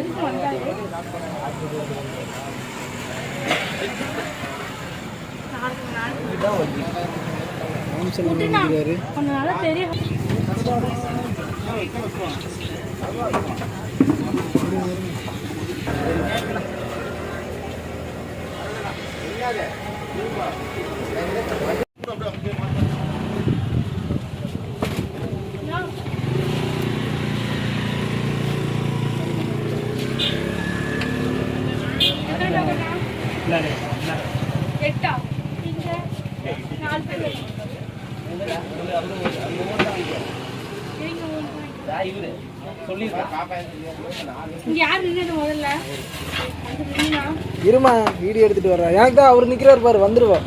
எதுக்கு வந்தாரு? அதனால தெரியும் தெரியாது இருமா வீடியோ எடுத்துட்டு வர்றேன் எனக்கு தான் அவர் நிக்கிறார் பாரு வந்துருவா.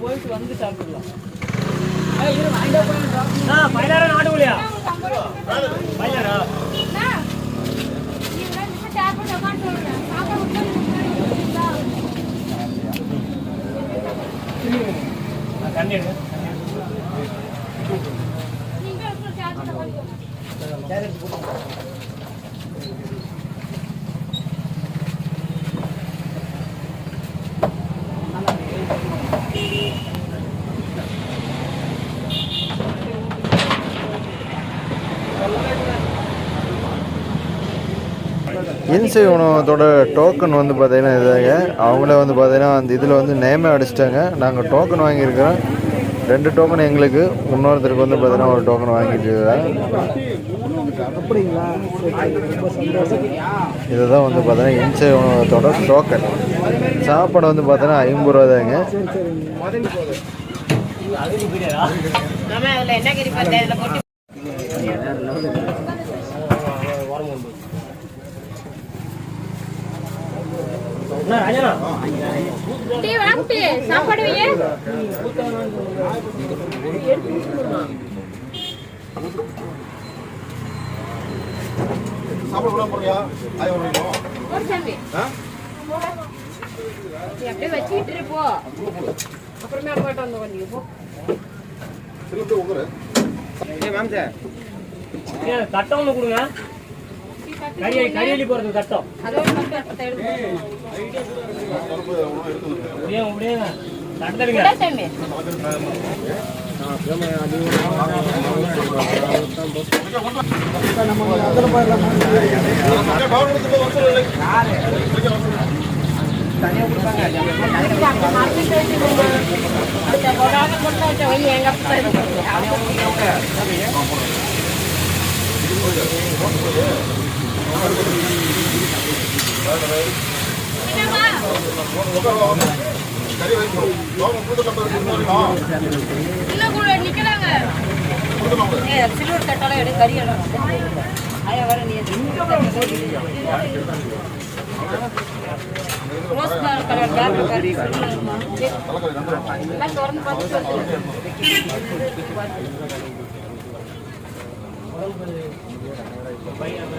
போயிட்டு வந்து சாப்பிடலாம். உடனே நின்னு டேப் போட்டு இன்சை உணவகத்தோட டோக்கன் வந்து பார்த்தீங்கன்னா இதாங்க. அவங்களே வந்து பார்த்தீங்கன்னா அந்த இதில் வந்து நேமே அடிச்சிட்டாங்க. நாங்கள் டோக்கன் வாங்கியிருக்கிறோம். ரெண்டு டோக்கன் எங்களுக்கு. இன்னொருத்தருக்கு வந்து பார்த்தீங்கன்னா ஒரு டோக்கன் வாங்கிட்டு இதுதான் வந்து பார்த்தீங்கன்னா இன்சை உணவகத்தோட டோக்கன் சாப்பாடு வந்து பார்த்தீங்கன்னா ஐம்பது ரூபா தாங்க. சரி டீ வாங்க டீ. சாப்பாடு வையே. ஒரு தம்பி நீ அப்படியே வச்சுக்கிட்டு இரு போ. அப்புறமே போயிட்டு வந்து போ. கொடுங்க. கரியலி கரியலி போறது கறியலி போகிறது அப்படியே அப்படியே தட்டதுங்க விட தம்பி நம்ம இன்னும் கூட நிக்கிறாங்க சில்வர் தட்டால எடு கறி ஐயா வர நீ ரோஸ் கலர் பேக் கறி எல்லாம் திறந்து பார்த்து சொல்லு. பையன்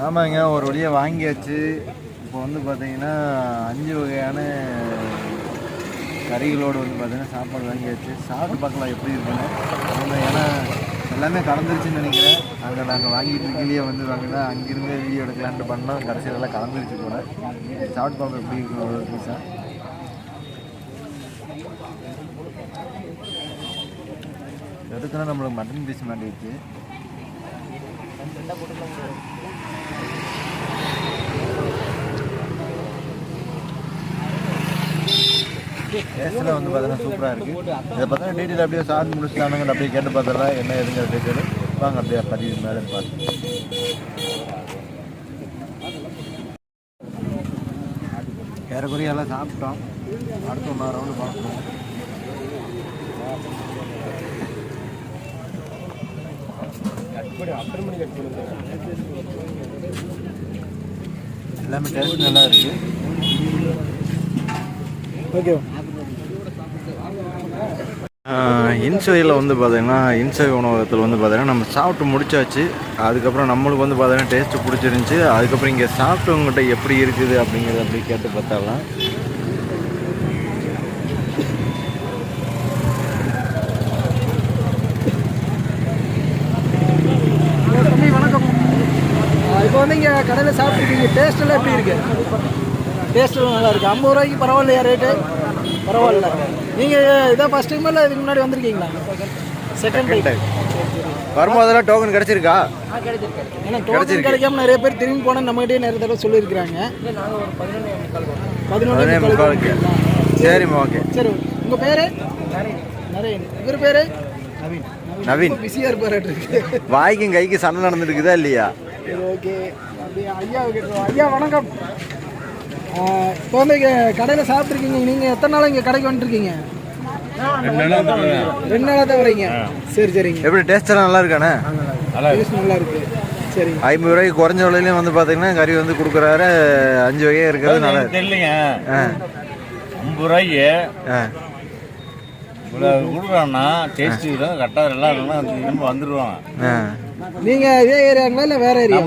ஆமாங்க ஒரு வழியாக வாங்கியாச்சு. இப்போ வந்து பார்த்தீங்கன்னா அஞ்சு வகையான கறிகளோடு வந்து பார்த்தீங்கன்னா சாப்பாடு வாங்கியாச்சு. சாப்பிட்டு பார்க்கலாம் எப்படி இருக்குன்னு. ஏன்னா எல்லாமே கலந்துருச்சுன்னு நினைக்கிறேன். அங்கே நாங்கள் வாங்கிட்டு இருக்கலையே வந்து வாங்கினா அங்கிருந்தே வீடியோ எடுக்கலான்ட்டு பண்ணோம். கடைசியில் எல்லாம் கலந்துருச்சு போல. சாப்பிட்டு பார்ப்போம் எப்படி இருக்கும் ஒரு பீஸா நம்மளுக்கு மட்டன் பீஸ் மாட்டிடுச்சு டேஸ்ட்டில் வந்து பார்த்தீங்கன்னா சூப்பராக இருக்குது இதை பார்த்தீங்கன்னா டீட்டெயில் அப்படியே சாப்பிட்டு முடிச்சுட்டானுங்க அப்படியே கேட்டு பார்த்துடலாம் என்ன எதுங்கிற டீட்டெயில் வாங்க அப்படியே பதிவு மேலே பார்த்து ஏறக்குறையெல்லாம் சாப்பிட்டோம். அடுத்த ஒன்றரை ரவுண்டு பார்க்கணும் எல்லாமே டேஸ்ட் நல்லா இருக்குது ஓகே இன்சோயில் வந்து பார்த்தீங்கன்னா இன்சோய் உணவகத்தில் வந்து பார்த்தீங்கன்னா நம்ம சாப்பிட்டு முடிச்சாச்சு. அதுக்கப்புறம் நம்மளுக்கு வந்து பார்த்தீங்கன்னா டேஸ்ட்டு பிடிச்சிருந்துச்சி. அதுக்கப்புறம் இங்கே சாப்பிட்டவங்ககிட்ட எப்படி இருக்குது அப்படிங்கிறத அப்படி கேட்டு பார்த்தாலாம் தம்பி வணக்கம் இங்கே கடையில் சாப்பிட்ருக்கீங்க டேஸ்ட் எல்லாம் எப்படி இருக்கு? டேஸ்ட் எல்லாம் நல்லா இருக்கு. ஐம்பது ரூபாய்க்கு பரவாயில்லையா ரேட்டு பரவாயில்ல. நீங்கள் இதான் ஃபஸ்ட் டைம் இல்லை இதுக்கு முன்னாடி வந்திருக்கீங்களா? செகண்ட் டைம் வரும்போதெல்லாம் டோக்கன் கிடச்சிருக்கா? ஏன்னா டோக்கன் கிடைக்காம நிறைய பேர் திரும்பி போனால் நம்மகிட்டே நிறைய தடவை சொல்லியிருக்கிறாங்க. பதினொன்று சரிம்மா ஓகே. சரி உங்கள் பேர்? நரேன். இவர் பேர்? நவீன். பிஸியாக இருப்பார். வாய்க்கும் கைக்கு சண்டை நடந்துருக்குதா இல்லையா? ஓகே. அப்படியே? ஐயா கேட்டுருவோம் ஐயா வணக்கம். இப்போ வந்து கடையில் சாப்பிட்ருக்கீங்க நீங்கள் எத்தனை நாள் இங்கே கடைக்கு வந்துருக்கீங்க ரெண்டு நாளாக தான் வரீங்க. சரி சரிங்க. எப்படி டேஸ்ட் எல்லாம் நல்லா இருக்கானே? டேஸ்ட் நல்லா இருக்கு. சரிங்க ஐம்பது ரூபாய்க்கு குறைஞ்ச விலையிலையும் வந்து பார்த்தீங்கன்னா கறி வந்து கொடுக்குறாரு. அஞ்சு வகையே இருக்கிறது நல்லா தெரியலைங்க ஆ. ஐம்பது ரூபாய்க்கு ஆ. இவ்வளோ கொடுக்குறான்னா டேஸ்ட் தான் கரெக்டாக எல்லாம் இருந்தால் திரும்ப வந்துடுவாங்க ஆ நீங்கள் இதே ஏரியாங்களா இல்லை வேறு ஏரியா?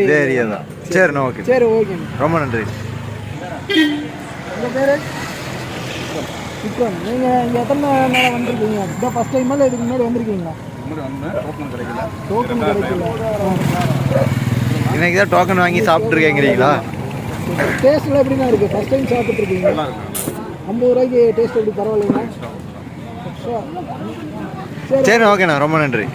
இதே ஏரியா தான். சரிண்ணா ஓகே. சரி ஓகேங்க ரொம்ப நன்றி. உங்கள் பேர்? விக்ரம். இங்கே எத்தனை நாளாக வந்திருக்கீங்க? இதான் ஃபஸ்ட் டைம் இல்லை இதுக்கு முன்னாடி வந்திருக்கீங்களா? டோக்கன் கிடைக்கல. இன்னைக்கு தான் டோக்கன் வாங்கி சாப்பிட்ருக்கேங்கிறீங்களா டேஸ்ட்லாம் எப்படிண்ணா இருக்குது ஃபஸ்ட் டைம் சாப்பிட்ருக்கீங்க ஐம்பது ரூபாய்க்கு டேஸ்ட் எப்படி? பரவாயில்லைங்களா? சரி. சரிண்ணா ஓகேண்ணா. ரொம்ப நன்றி.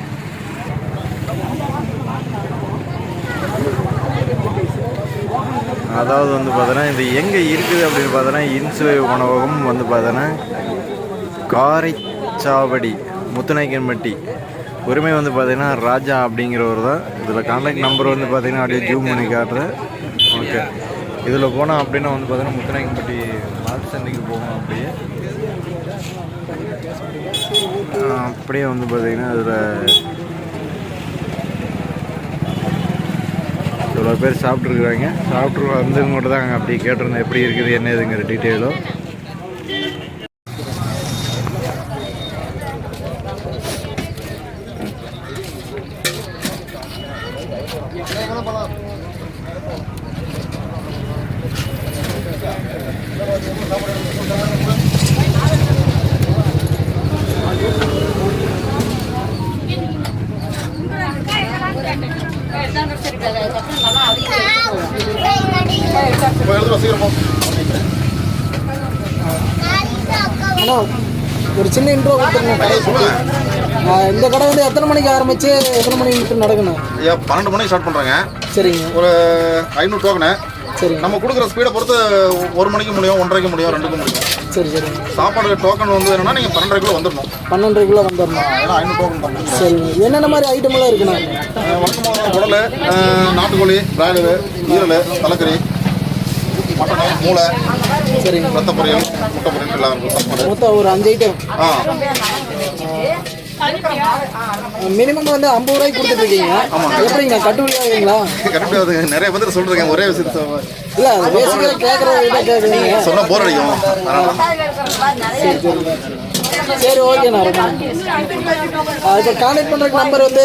அதாவது வந்து பார்த்தோன்னா இது எங்கே இருக்குது அப்படின்னு பார்த்தோன்னா இன்சுவை உணவகம் வந்து பார்த்தோன்னா காரைச்சாவடி முத்துநாய்க்கன்பட்டி. உரிமை வந்து பார்த்தீங்கன்னா ராஜா அப்படிங்கிறவர் தான். இதில் கான்டாக்ட் நம்பர் வந்து பார்த்தீங்கன்னா அப்படியே ஜூம் பண்ணி காட்டுறேன். ஓகே இதில் போனால் அப்படின்னா வந்து பார்த்தீங்கன்னா முத்துநாய்க்கன்பட்டி மார்க் சந்தைக்கு போகணும் அப்படியே. அப்படியே வந்து பார்த்தீங்கன்னா அதில் இவ்வளோ பேர் சாப்பிட்ருக்குறாங்க சாப்பிட்ரு வந்து மட்டும் தான் அப்படியே கேட்டிருந்தேன் எப்படி இருக்குது என்ன இதுங்கிற டீட்டெயிலும் அண்ணா ஒரு சின்ன இன்ட்ரோ கொடுத்துருங்க. கடை இந்த கடை வந்து எத்தனை மணிக்கு ஆரம்பிச்சு எத்தனை மணிக்கு நடக்கணும்? ஐயா பன்னெண்டு மணிக்கு ஸ்டார்ட் பண்ணுறாங்க சரிங்க. ஒரு ஐநூறு டோக்கனு சரிங்க. நம்ம கொடுக்குற ஸ்பீடை பொறுத்து ஒரு மணிக்கு முடியும் ஒன்றரைக்கு முடியும் ரெண்டுக்கு முடியும். சரி சரிங்க. சாப்பாடு டோக்கன் வந்து என்னன்னா நீங்கள் பன்னெண்டரைக்குள்ள வந்துடணும் பன்னெண்டுக்குள்ளே வந்துடணும் ஏன்னா ஐநூறு டோக்கன் பண்ணணும் சரிங்க. என்னென்ன மாதிரி ஐட்டம்லாம் இருக்குண்ணா வழக்கமாக குடல் நாட்டுக்கோழி பிராய்லரு ஈரல் தலைக்கறி. மட்டன் மூளை. சரிங்க ரத்த பொரியல் முட்டை பொரியல் எல்லாம் மொத்தம் ஒரு அஞ்சு ஐட்டம் ஆ. மினிமம் வந்து ஐம்பது ரூபாய்க்கு கொடுத்துட்டு இருக்கீங்க எப்படிங்க? கட்டுப்படி ஆகுங்களா கரெக்டாக அது நிறைய பேர் சொல்கிறீங்க ஒரே விஷயத்த இல்லை அது பேசிக்காக கேட்குற கேட்குறீங்க சொன்னால் போர் அடிக்கும். சரி சரி ஓகேண்ணா ரொம்ப இப்போ கான்டாக்ட் பண்ணுறதுக்கு நம்பர் வந்து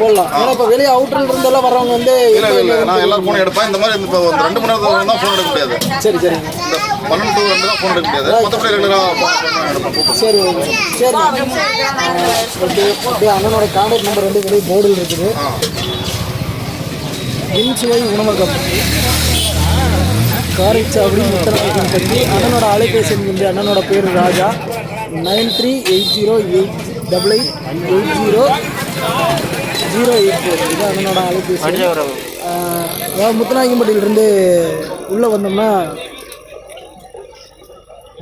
போடலாம். ஏன்னா இப்போ வெளியே அவுட்டரில் இருந்தெல்லாம் வர்றவங்க வந்து இல்லை இல்லை நான் எல்லாரும் ஃபோன் எடுப்பேன். இந்த மாதிரி இப்போ ஒரு ரெண்டு மணி நேரத்தில் தான் ஃபோன் எடுக்க முடியாது. சரி இந்த பன்னெண்டு to ரெண்டு தான் ஃபோன் எடுக்க முடியாது. மற்றபடி ரெகுலராக சரி ஓகே சரி. ஓகே அப்படியே அண்ணனோட கான்டாக்ட் நம்பர் வந்து வெளியே போர்டில் இருக்குது. இன்சுவை உணவகம். காரைச்சாவடி முத்தரப்பன் பற்றி அண்ணனோட அலைபேசி வந்து அண்ணனோட பேர் Raja. Nine three eight zero eight double eight eight zero zero eight four இது அண்ணனோட அலைபேசி அதாவது முத்துநாயக்கம்பட்டியிலிருந்து உள்ளே வந்தோம்னா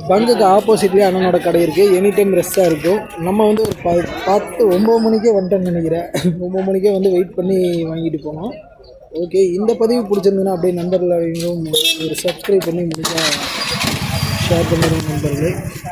பங்குக்கு ஆப்போசிட்லேயே அண்ணனோட கடை இருக்குது எனி டைம் ரெஸ்ட்டாக இருக்கும். நம்ம வந்து ஒரு ப பத்து ஒம்பது மணிக்கே வந்துட்டோம்னு நினைக்கிறேன். ஒம்பது மணிக்கே வந்து வெயிட் பண்ணி வாங்கிட்டு போனோம். ஓகே இந்த பதிவு பிடிச்சிருந்ததுன்னா அப்படியே நண்பர்கள் ஒரு சப்ஸ்கிரைப் பண்ணி முடிஞ்சால் ஷேர் பண்ணிடுங்க நண்பர்களே.